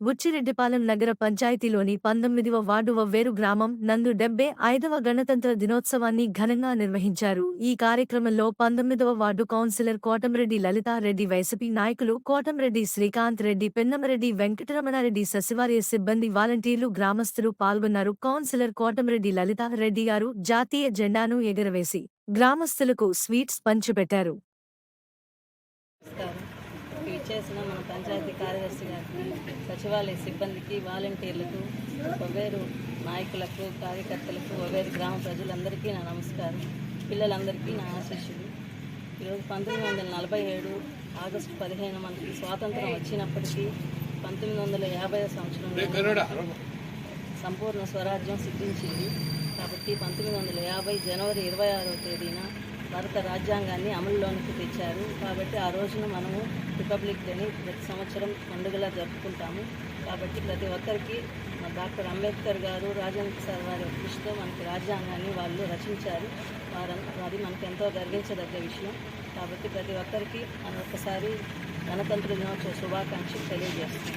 బుచ్చిరెడ్డిపాలెం నగర పంచాయతీలోని పంతొమ్మిదివ వార్డు వవ్వేరు గ్రామం నందు డెబ్బై ఐదవ గణతంత్ర దినోత్సవాన్ని ఘనంగా నిర్వహించారు. ఈ కార్యక్రమంలో పంతొమ్మిదవ ward councillor Kotamreddy Lalithareddy YCP నాయకులు కోటంరెడ్డి శ్రీకాంత్ రెడ్డి పెన్నమరెడ్డి వెంకటరమణారెడ్డి సచివాలయ సిబ్బంది వాలంటీర్లు గ్రామస్తులు పాల్గొన్నారు. కౌన్సిలర్ కోటంరెడ్డి లలితారెడ్డి గారు జాతీయ జెండాను ఎగురవేసి గ్రామస్తులకు స్వీట్స్ పంచిపెట్టారు. చేసిన మన పంచాయతీ కార్యదర్శి గారికి సచివాలయ సిబ్బందికి వాలంటీర్లకు ఒవేరు నాయకులకు కార్యకర్తలకు ఒవేరు గ్రామ ప్రజలందరికీ నా నమస్కారం. పిల్లలందరికీ నా ఆశీస్సులు. ఈరోజు పంతొమ్మిది వందల నలభై ఏడు ఆగస్టు పదిహేను మనకి స్వాతంత్రం వచ్చినప్పటికీ పంతొమ్మిది వందల యాభై సంవత్సరంలో సంపూర్ణ స్వరాజ్యం సిద్ధించింది. కాబట్టి పంతొమ్మిది వందల యాభై జనవరి ఇరవై ఆరో తేదీన భారత రాజ్యాంగాన్ని అమలులోనికి తెచ్చారు. కాబట్టి ఆ రోజున మనము రిపబ్లిక్ డేని ప్రతి సంవత్సరం పండుగలా జరుపుకుంటాము. కాబట్టి ప్రతి ఒక్కరికి మా డాక్టర్ అంబేద్కర్ గారు రాజేంద్ర సార్ వారి కృషితో మనకి రాజ్యాంగాన్ని వాళ్ళు రచించారు. వారు అది మనకు ఎంతో గర్వించదగ్గ విషయం. కాబట్టి ప్రతి ఒక్కరికి మనం ఒక్కసారి గణతంత్ర దినోత్సవ శుభాకాంక్షలు తెలియజేస్తున్నాను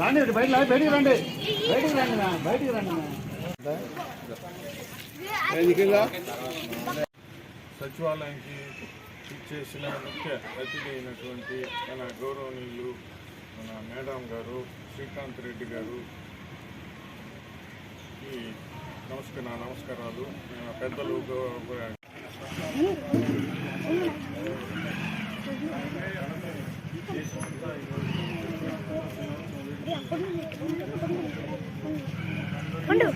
రెండు బయట బయటికి రండి. బయటికి రండి నా, బయటికి రండి. సచివాలయానికి ఇచ్చేసిన ముఖ్య అతిథి అయినటువంటి మన గౌరవనీయులు మన మేడం గారు శ్రీకాంత్ రెడ్డి గారు. ఈ నమస్కార నమస్కారాలు. పెద్దలు ఉండు